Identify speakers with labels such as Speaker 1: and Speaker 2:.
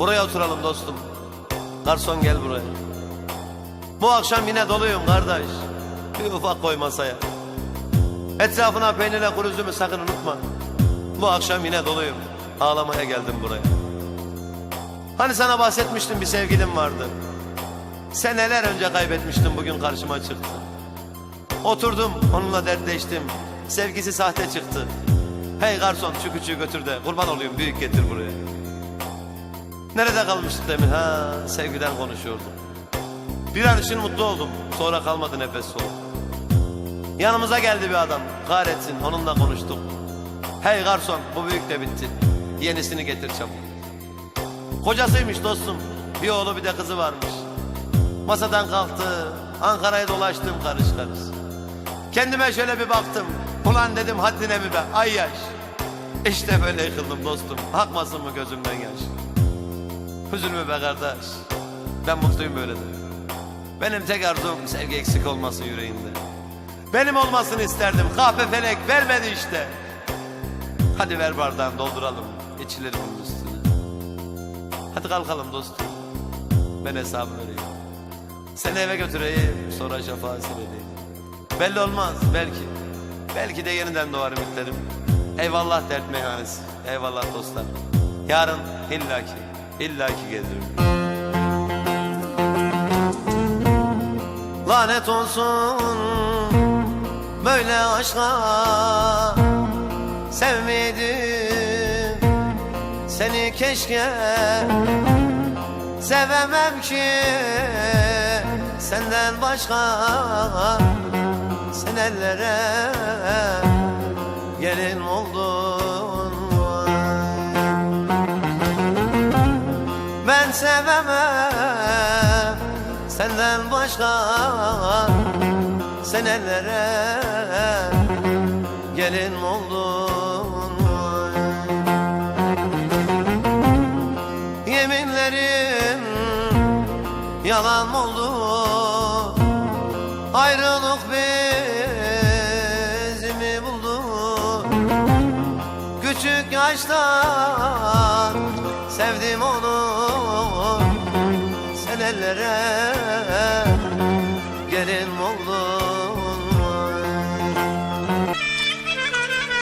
Speaker 1: Buraya oturalım dostum. Garson gel buraya. Bu akşam yine doluyum kardeş. Bir ufak koy masaya. Etrafına peynirle kuru üzümü sakın unutma. Bu akşam yine doluyum. Ağlamaya geldim buraya. Hani sana bahsetmiştim bir sevgilim vardı. Seneler önce kaybetmiştim bugün karşıma çıktı. Oturdum onunla dertleştim. Sevgisi sahte çıktı. Hey garson şu küçüğü götür de kurban olayım büyük getir buraya. Nerede kalmıştık demin? Ha sevgiden konuşuyorduk. Bir an için mutlu oldum. Sonra kalmadı nefes soluk. Yanımıza geldi bir adam. Kahretsin onunla konuştuk. Hey garson bu büyük de bitti. Yenisini getir çabuk. Kocasıymış dostum. Bir oğlu bir de kızı varmış. Masadan kalktı. Ankara'ya dolaştım karış karış. Kendime şöyle bir baktım. Ulan dedim haddine mi be ay yaş. İşte böyle yıkıldım dostum. Akmasın mı gözümden yaş. Üzülme be kardeş. Ben mutluyum böyle de. Benim tek arzum sevgi eksik olmasın yüreğimde. Benim olmasını isterdim. Kahpe felek vermedi işte. Hadi ver bardağını dolduralım. İçilir bunun üstüne. Hadi kalkalım dostum. Ben hesabı vereyim. Seni eve götüreyim. Sonra şafağı söyleyeyim. Belli olmaz belki. Belki de yeniden doğar ümitlerim. Eyvallah dert meyhanesi. Eyvallah dostlar. Yarın illaki, illaki gelirim. Lanet olsun böyle aşka. Sevmedim seni keşke. Sevemem ki senden başka. Sen ellere gelin oldun ben sevemem. Senden başka sen ellere gelin oldun Yeminlerin yalan oldu. Ayrılık bizi mi buldu. Küçük yaşta sevdim onu Gelin oğlum.